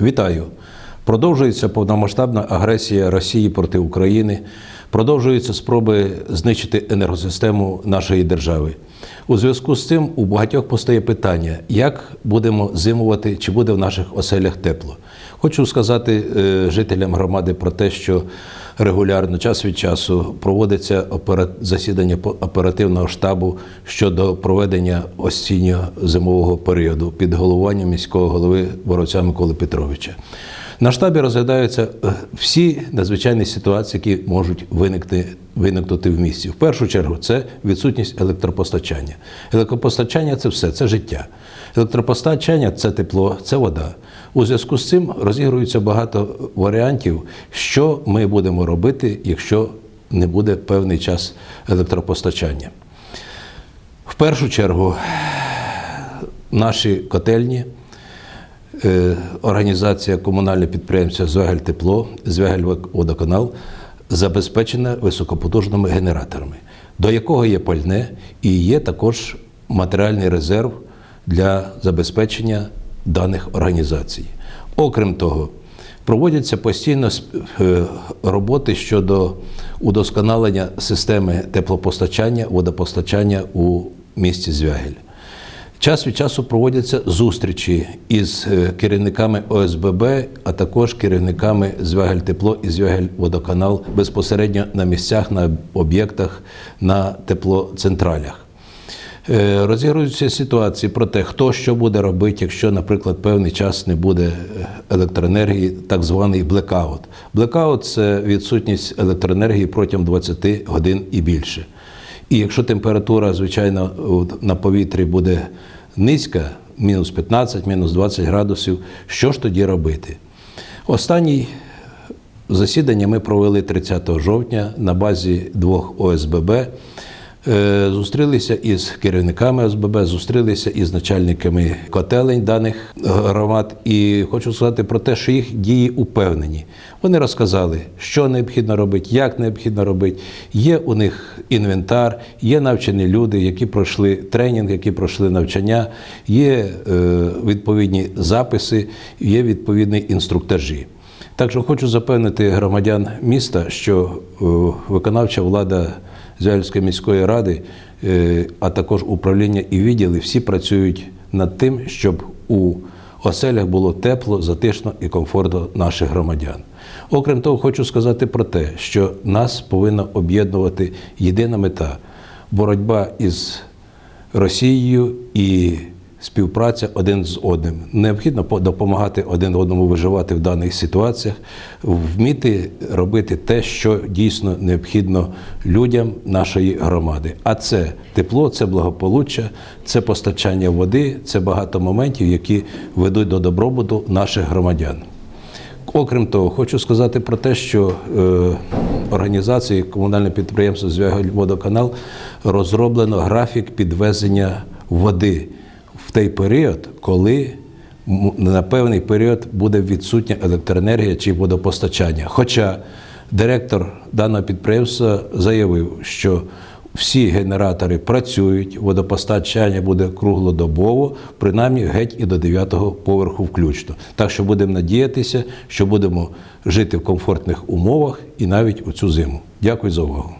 Вітаю! Продовжується повномасштабна агресія Росії проти України. Продовжуються спроби знищити енергосистему нашої держави. У зв'язку з цим у багатьох постає питання, як будемо зимувати, чи буде в наших оселях тепло. Хочу сказати е, жителям громади про те, що регулярно час від часу проводиться засідання оперативного штабу щодо проведення осінньо-зимового періоду під головуванням міського голови Боровця Миколи Петровича. На штабі розглядаються е, всі надзвичайні ситуації, які можуть виникти, виникнути в місті. В першу чергу це відсутність електропостачання. Електропостачання це все, це життя. Електропостачання це тепло, це вода. У зв'язку з цим розігрується багато варіантів, що ми будемо робити, якщо не буде певний час електропостачання. В першу чергу наші котельні. Е, Організація комунальне підприємство Звегель Тепло, Звегель Водоканал забезпечена високопотужними генераторами, до якого є пальне і є також матеріальний резерв для забезпечення даних організацій. Окрім того, проводяться постійно е, роботи щодо удосконалення системи теплопостачання, водопостачання у місті Звягель. Час від часу проводяться зустрічі із е, керівниками ОСББ, а також керівниками Звягель Тепло і Звягель Водоканал безпосередньо на місцях, на об'єктах, на теплоцентралях. Е, Розігруються ситуації про те, хто що буде робити, якщо, наприклад, певний час не буде е, електроенергії, так званий блекаут. Блекаут це відсутність електроенергії протягом 20 годин і більше. І якщо температура, звичайно, на повітрі буде низька, мінус 15, мінус 20 градусів, що ж тоді робити? Останній засідання ми провели 30 жовтня на базі двох ОСББ. Е, Зустрілися із керівниками ОСББ, зустрілися із начальниками котелень даних громад. І хочу сказати про те, що їх дії упевнені. Вони розказали, що необхідно робити, як необхідно робити. Є у них інвентар, є навчені люди, які пройшли тренінг, які пройшли навчання, є е, відповідні записи, є відповідні інструктажі. Так що хочу запевнити громадян міста, що е, виконавча влада Звягельської міської ради, е, а також управління і відділи всі працюють над тим, щоб у оселях було тепло, затишно і комфортно наших громадян. Окрім того, хочу сказати про те, що нас повинна об'єднувати єдина мета боротьба із Росією і співпраця один з одним. Необхідно по- допомагати один одному виживати в даних ситуаціях, вміти робити те, що дійсно необхідно людям нашої громади. А це тепло, це благополуччя, це постачання води, це багато моментів, які ведуть до добробуту наших громадян. Окрім того, хочу сказати про те, що е, організації комунальне підприємство «Звягельводоканал» розроблено графік підвезення води в той період, коли на певний період буде відсутня електроенергія чи водопостачання. Хоча директор даного підприємства заявив, що всі генератори працюють, водопостачання буде круглодобово, принаймні геть і до 9-го поверху включно. Так що будемо надіятися, що будемо жити в комфортних умовах і навіть у цю зиму. Дякую за увагу.